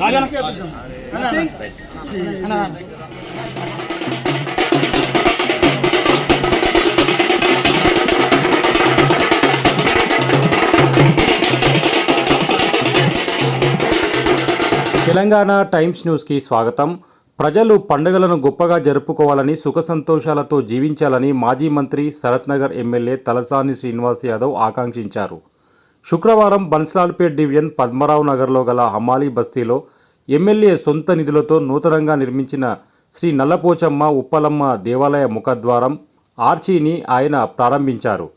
Telangana times న్యూస్కి స్వాగతం. ప్రజలు పండుగలను గొప్పగా జరుపుకోవాలని సుఖ సంతోషాలతో జీవించాలని మాజీ మంత్రి శరత్నగర్ ఎమ్మెల్యే తలసాని శ్రీనివాస్ యాదవ్ ఆకాంక్షించారు. శుక్రవారం బన్స్లాల్పేట్ డివిజన్ పద్మరావు నగర్లో గల హమాలీ బస్తీలో ఎమ్మెల్యే సొంత నిధులతో నూతనంగా నిర్మించిన శ్రీ నల్లపోచమ్మ ఉప్పలమ్మ దేవాలయ ముఖద్వారం ఆర్చీని ఆయన ప్రారంభించారు.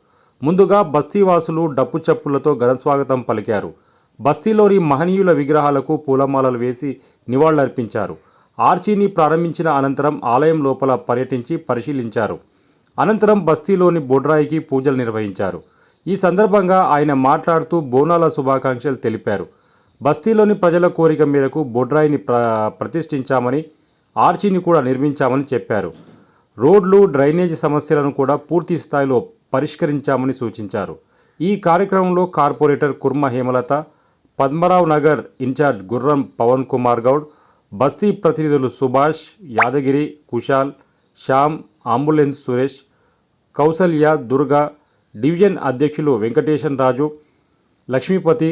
ముందుగా బస్తీవాసులు డప్పు చప్పులతో ఘనస్వాగతం పలికారు. బస్తీలోని మహనీయుల విగ్రహాలకు పూలమాలలు వేసి నివాళులర్పించారు. ఆర్చీని ప్రారంభించిన అనంతరం ఆలయం లోపల పర్యటించి పరిశీలించారు. అనంతరం బస్తీలోని బొడ్రాయికి పూజలు నిర్వహించారు. ఈ సందర్భంగా ఆయన మాట్లాడుతూ బోనాల శుభాకాంక్షలు తెలిపారు. బస్తీలోని ప్రజల కోరిక మేరకు బొడ్రాయిని ప్ర ప్రతిష్ఠించామని ఆర్చీని కూడా నిర్మించామని చెప్పారు. రోడ్లు డ్రైనేజీ సమస్యలను కూడా పూర్తి స్థాయిలో పరిష్కరించామని సూచించారు. ఈ కార్యక్రమంలో కార్పొరేటర్ కుర్మ హేమలత పద్మరావు నగర్ ఇన్ఛార్జ్ గుర్రం పవన్ కుమార్ గౌడ్ బస్తీ ప్రతినిధులు సుభాష్ యాదగిరి కుశాల్ శ్యామ్ అంబులెన్స్ సురేష్ కౌసల్య దుర్గా డివిజన్ అధ్యక్షులు వెంకటేశన్ రాజు లక్ష్మీపతి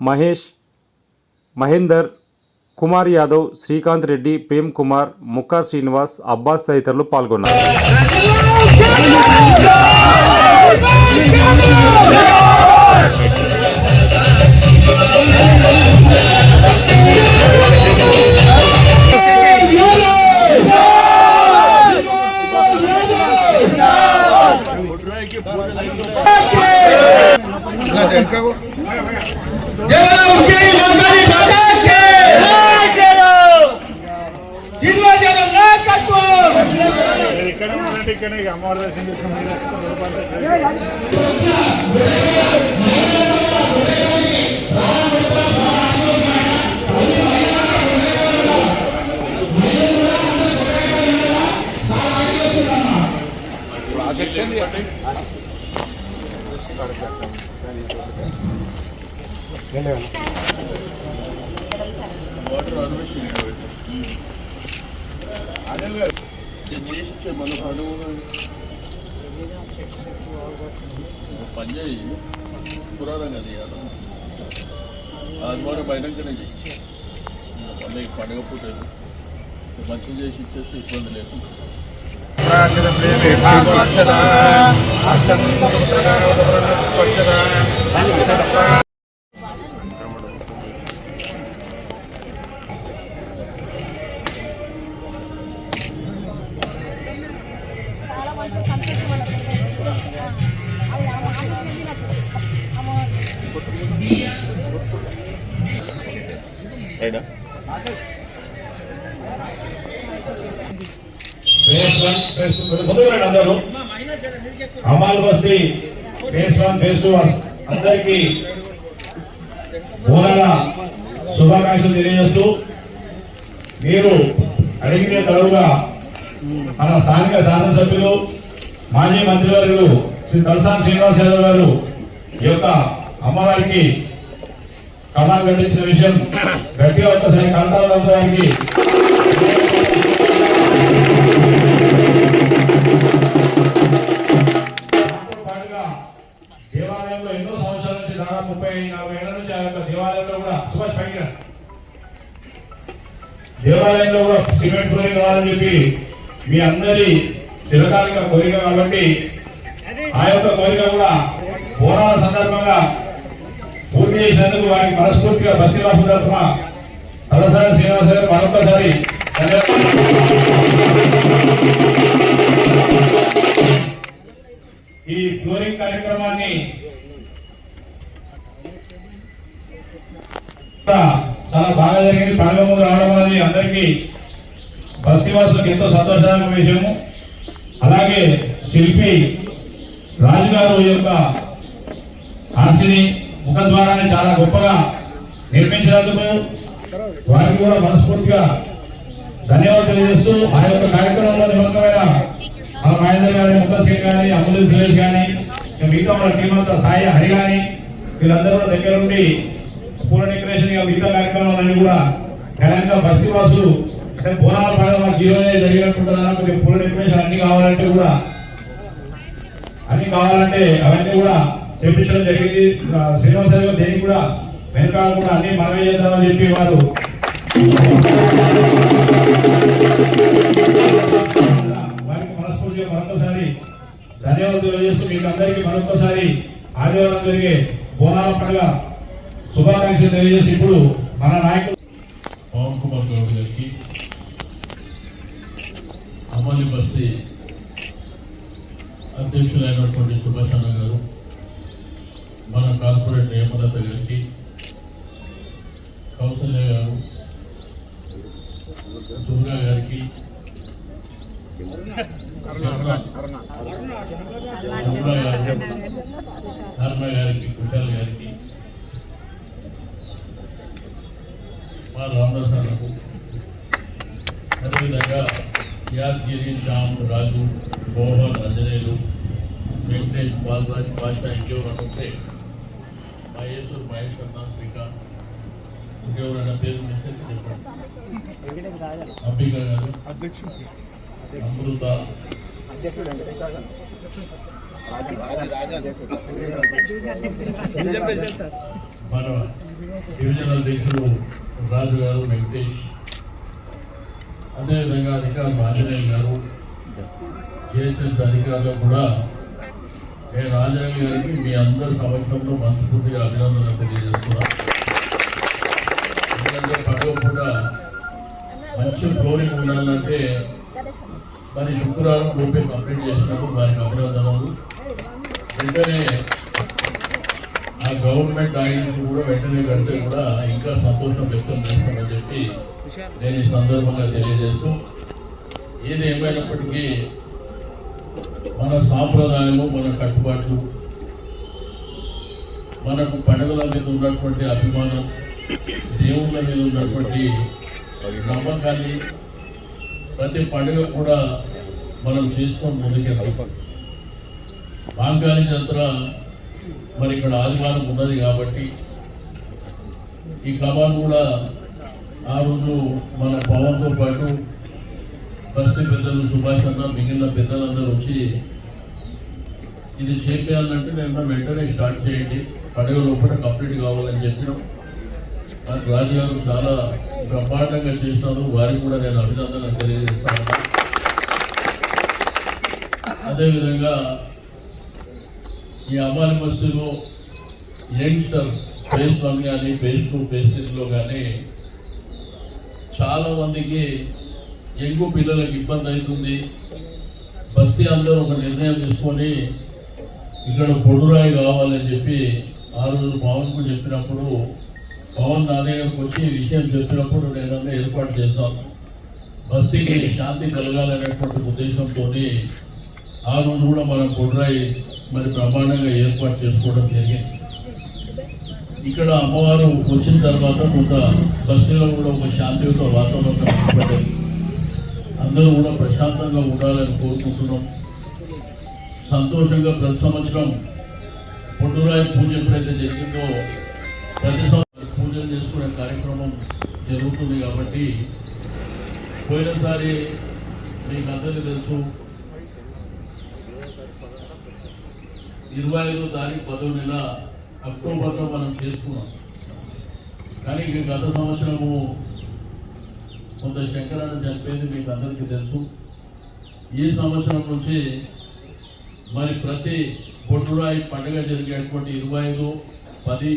మహేష్ మహేందర్ కుమార్ యాదవ్ శ్రీకాంత్ రెడ్డి ప్రేమ్ కుమార్ ముక్కార్ శ్రీనివాస్ అబ్బాస్ తదితరులు పాల్గొన్నారు. పనిచేయి పురాణంగా చేయాలి అది కూడా బయటంగానే చేయి పండుగ పండుగ పూట మంచిగా చేసి ఇచ్చేసి ఇబ్బంది లేకుండా చాలా రండి అందరూ. అమాల్ బస్తీ ఫేస్ వన్ ఫేస్ టూ బోనాల శుభాకాంక్షలు తెలియజేస్తూ మీరు అడిగిన తరువుగా మన స్థానిక శాసనసభ్యులు మాజీ మంత్రివర్యులు శ్రీ తలసాని శ్రీనివాస్ యాదవ్ గారు ఈ యొక్క అమ్మవారికి కళా కట్టించిన విషయం గట్టిగా ఒక్కసారి Thank you. దేవాలయంలో కూడా సిమెంట్ ఫ్లోరింగ్ కావాలని చెప్పి మీ అందరి చిరకాలిక కోరిక కాబట్టి ఆ యొక్క కోరిక కూడా పోరాట సందర్భంగా పూర్తి చేసినందుకు వారికి మనస్ఫూర్తిగా బస్సీవాసు తరఫున తలసారి శ్రీనివాస గారు మరొకసారి ఈ ఫ్లోరింగ్ కార్యక్రమాన్ని చాలా బాగా జరిగింది. పండుగ రావడం అనేది అందరికీ బస్తీవాసులకు ఎంతో సంతోషదాయక విషయము. అలాగే శిల్పి రాజు గారు యొక్క ఆర్సిని ముఖద్వారాన్ని చాలా గొప్పగా నిర్మించినందుకు వారికి కూడా మనస్ఫూర్తిగా ధన్యవాదాలు తెలియజేస్తూ ఆ యొక్క కార్యక్రమంలో నిమగ్నమైన మన మహేందర్ గారి ముఖ సింగ్ కానీ అమలు సురేష్ కానీ మిగతా వాళ్ళ టీం అంతా సాయి హరి కానీ వీళ్ళందరూ కూడా దగ్గర ఉండి పూల డెకరేషన్ మిగతా కార్యక్రమాలన్నీ కూడా తెలంగాణ బస్సు బస్సు అంటే పూనాల పండుగ మనకి ఈ రోజే కొద్దిగా పూల డెకరేషన్ అన్ని కావాలంటే కూడా అన్ని కావాలంటే అవన్నీ కూడా చెప్పించడం జరిగింది. శ్రీనివాస గారు దేనికి కూడా వెనకాలకుండా అన్ని మనమే చేద్దామని చెప్పి వారు వారికి మనస్ఫూర్తిగా మరొకసారి ధన్యవాదాలు తెలియజేస్తూ మీకు అందరికీ మరొకసారి ఆదివారం జరిగే బోనాల పండుగ శుభాకాంక్షలు తెలియజేసి ఇప్పుడు మన నాయకులు పవన్ కుమార్ గౌడ్ గారికి అమలి బస్తీ అధ్యక్షులైనటువంటి సుభాష్ అన్న గారు మన కార్పొరేట్ హేమలత గారికి కౌసల్య గారు దుర్గా గారికి గారికి ధర్మ గారికి కుశల్ గారికి మా రామదాస్ అన్నకు అదేవిధంగా యాదగిరి రామ్ రాజు మోహన్ అంజనేయులు వెంకటేష్ బాలరాజ్ పాషా ఇంకెవరైనా ఉంటే మహేశ్వర్ మహేష్ అన్న శ్రీకాంత్ ఇంకెవరైనా పేరు మెసేజ్ చెప్పండి అంబిక గారు అమృత మన డివిజనల్ అధ్యక్షుడు రాజు గారు వెంకటేష్. అదేవిధంగా అధికారులు ఆంజనేయ గారు జేఎస్ఎస్ అధికారులు కూడా. నేను ఆంజనేయ గారికి మీ అందరి సమక్షంలో మనస్ఫూర్తిగా అభినందనలు తెలియజేస్తున్నా. ఎందుకంటే పడవ కూడా మంచి ఫ్లోరింగ్ ఉండాలంటే మరి శుక్రవారం రూపే కంప్లీట్ చేసినప్పుడు వారికి అభినందనలు. వెంటనే ఆ గవర్నమెంట్ ఆయిల్స్ కూడా వెంటనే కడితే కూడా ఇంకా సంతోషం వ్యక్తం చేస్తామని చెప్పి నేను ఈ సందర్భంగా తెలియజేస్తూ ఏది ఏమైనప్పటికీ మన సాంప్రదాయము మన కట్టుబాట్లు మనకు పండుగల మీద ఉన్నటువంటి అభిమానం దేవుళ్ళ మీద ఉన్నటువంటి నమ్మకాన్ని ప్రతి పండుగ కూడా మనం చేసుకొని ముందుకెళ్ళాలి. మాంగాలి జాతర మరి ఇక్కడ ఆదివారం ఉన్నది కాబట్టి ఈ కమాన్ కూడా ఆ రోజు మన పవన్తో పాటు బస్తీ పెద్దలు సుభాష్ అన్న మిగిలిన పెద్దలందరూ వచ్చి ఇది చేపేయాలంటే నేను వెంటనే స్టార్ట్ చేయండి. పండుగ లోపల కంప్లీట్ కావాలని చెప్పినాం. నాకు రాజుగారు చాలా బ్రహ్మాండంగా చేసినారు వారికి కూడా నేను అభినందన తెలియజేస్తాను. అదేవిధంగా ఈ అమ్మాయి బస్సులో యంగ్స్టర్స్ ఫేస్ వన్ కానీ ఫేస్ టూ ఫేస్ త్రీలో కానీ చాలా మందికి యంగు పిల్లలకు ఇబ్బంది అవుతుంది. బస్తీ అందరూ ఒక నిర్ణయం తీసుకొని ఇక్కడ పొడురాయి కావాలని చెప్పి ఆ రోజు పవన్కు చెప్పినప్పుడు పవన్ నా వచ్చి విషయం చెప్పినప్పుడు నేను ఏర్పాటు చేస్తాం బస్తీకి శాంతి కలగాలనేటువంటి ఉద్దేశంతో ఆ రోజు కూడా మనం కొడ్రాయి మరి బ్రహ్మాండంగా ఏర్పాటు చేసుకోవడం జరిగింది. ఇక్కడ అమ్మవారు వచ్చిన తర్వాత కొంత బస్తీలో కూడా ఒక శాంతియుత వాతావరణం ఏర్పడ్డది అందరూ కూడా ప్రశాంతంగా ఉండాలని కోరుకుంటున్నాం. సంతోషంగా ప్రతి సంవత్సరం పొట్టురాయి పూజ ఎప్పుడైతే జరిగిందో ప్రతి సంవత్సరం పూజలు చేసుకునే కార్యక్రమం జరుగుతుంది కాబట్టి పోయినసారి మీకు అందరికీ తెలుసు ఇరవై ఐదో తారీఖు పదో నెల అక్టోబర్లో మనం చేసుకున్నాం. కానీ గత సంవత్సరము కొంత శంకరాన్ని చనిపోయింది మీకు అందరికీ తెలుసు. ఈ సంవత్సరం నుంచి మరి ప్రతి బొడ్డురాయి పండుగ జరిగేటువంటి ఇరవై ఐదు పది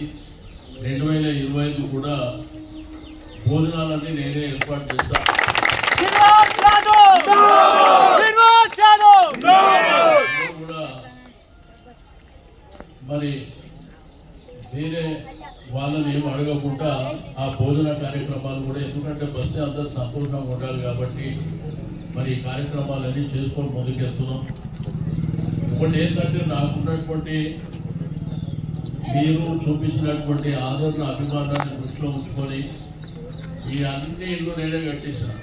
రెండు వేల ఇరవై ఐదు కూడా భోజనాలన్నీ నేనే ఏర్పాటు చేస్తాను కూడా మరి వేరే వాళ్ళని ఏం అడగకుండా ఆ భోజన కార్యక్రమాలు కూడా ఎందుకంటే బస్సు అందరూ సంపూర్ణంగా ఉండాలి కాబట్టి మరి ఈ కార్యక్రమాలన్నీ చేసుకొని ముందుకెళ్తున్నాం. ఒకటి ఏంటంటే నాకున్నటువంటి మీరు చూపించినటువంటి ఆదరణ అభిమానాన్ని దృష్టిలో ఉంచుకొని ఈ అన్ని ఇల్లు నేనే కట్టేశాను.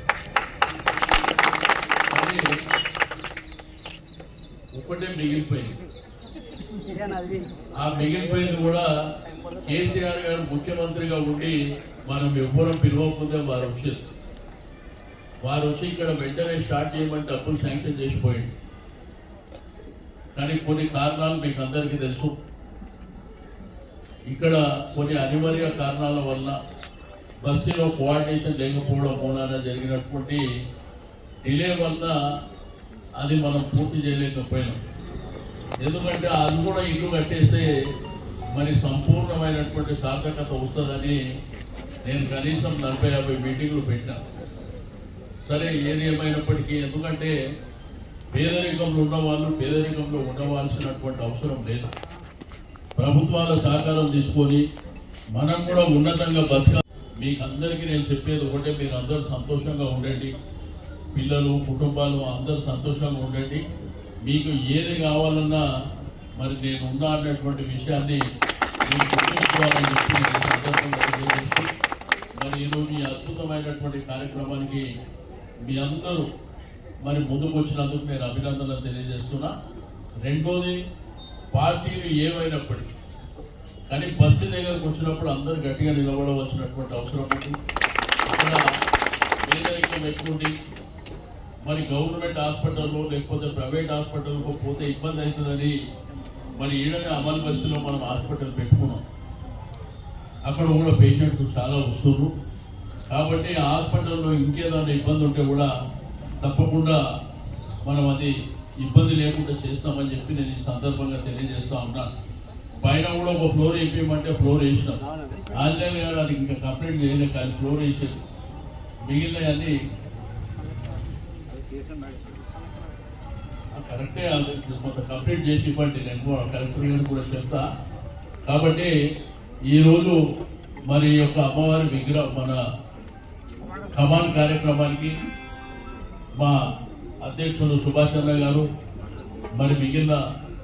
ఒకటే మిగిలిపోయింది. ఆ మిగిలిపోయింది కూడా కేసీఆర్ గారు ముఖ్యమంత్రిగా ఉండి మనం ఎవ్వరం పిలవకపోతే వారు వచ్చేది వారు వచ్చి ఇక్కడ వెంటనే స్టార్ట్ చేయమని డబ్బులు శాంక్షన్ చేసిపోయింది. కానీ కొన్ని కారణాలు మీకు అందరికీ తెలుసు. ఇక్కడ కొన్ని అనివార్య కారణాల వల్ల బస్సులో కోఆర్డినేషన్ లేకపోవడం మూలాన జరిగినటువంటి డిలే వల్ల అది మనం పూర్తి చేయలేకపోయినాం. ఎందుకంటే అది కూడా ఇల్లు కట్టేస్తే మరి సంపూర్ణమైనటువంటి సార్థకత వస్తుందని నేను కనీసం నలభై యాభై మీటింగ్లు పెట్టినా. సరే ఏది ఏమైనప్పటికీ ఎందుకంటే పేదరికంలో ఉన్న వాళ్ళు పేదరికంలో ఉండవలసినటువంటి అవసరం లేదు. ప్రభుత్వాల సహకారం తీసుకొని మనం కూడా ఉన్నతంగా బతక మీకు అందరికీ నేను చెప్పేది ఒకటే మీరు అందరూ సంతోషంగా ఉండండి. పిల్లలు కుటుంబాలు అందరూ సంతోషంగా ఉండండి. మీకు ఏది కావాలన్నా మరి నేను ఉన్నా అన్నటువంటి విషయాన్ని మీరు గుర్తుంచుకోవాలని చెప్పి మరి ఈరోజు ఈ అద్భుతమైనటువంటి కార్యక్రమానికి మీ అందరూ మరి ముందుకు వచ్చినందుకు నేను అభినందనలు తెలియజేస్తున్నా. రెండోది పార్టీలు ఏమైనప్పటికీ కానీ బస్సు దగ్గరకు వచ్చినప్పుడు అందరూ గట్టిగా నిలబడవలసినటువంటి అవసరం ఉంది. ఇక్కడ పేదరికం ఎక్కువ మరి గవర్నమెంట్ హాస్పిటల్లో లేకపోతే ప్రైవేట్ హాస్పిటల్కు పోతే ఇబ్బంది అవుతుందని మరి ఈడనే అమలు బస్సులో మనం హాస్పిటల్ పెట్టుకున్నాం. అక్కడ కూడా పేషెంట్స్ చాలా వస్తున్నారు. కాబట్టి ఆ హాస్పిటల్లో ఇంకేదైనా ఇబ్బంది ఉంటే కూడా తప్పకుండా మనం అది ఇబ్బంది లేకుండా చేస్తామని చెప్పి నేను ఈ సందర్భంగా తెలియజేస్తా ఉన్నాను పైన కూడా ఒక ఫ్లోర్ వేయమంటే ఫ్లోర్ వేసినాం. ఆంజనేయ గారు అది ఇంకా కంప్లీట్ చేయలేదు కానీ ఫ్లోర్ వేసారు. మిగిలినవన్నీ ఆ కరెక్టే కొంత కంప్లీట్ చేసి ఇవ్వండి నేను కలెక్టర్ గారు కూడా చెప్తా. కాబట్టి ఈరోజు మరి ఈ యొక్క అమ్మవారి విగ్రహం మన కమాన్ కార్యక్రమానికి మా అధ్యక్షుడు సుభాష్ చంద్ర గారు మరి మిగిలిన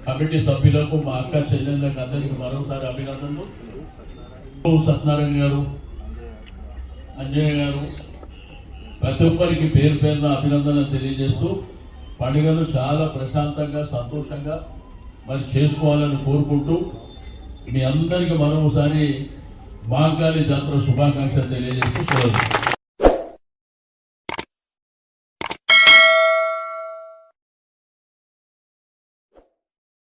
కమిటీ సభ్యులకు మా అక్క చెల్లెళ్ళకి అందరికీ మరోసారి అభినందనలు. సత్యనారాయణ గారు అంజయ్య గారు ప్రతి ఒక్కరికి పేరు పేరున అభినందనలు తెలియజేస్తూ పండుగను చాలా ప్రశాంతంగా సంతోషంగా మరి చేసుకోవాలని కోరుకుంటూ మీ అందరికీ మరోసారి మాంగాలి జాతర శుభాకాంక్షలు తెలియజేస్తూ చూడదు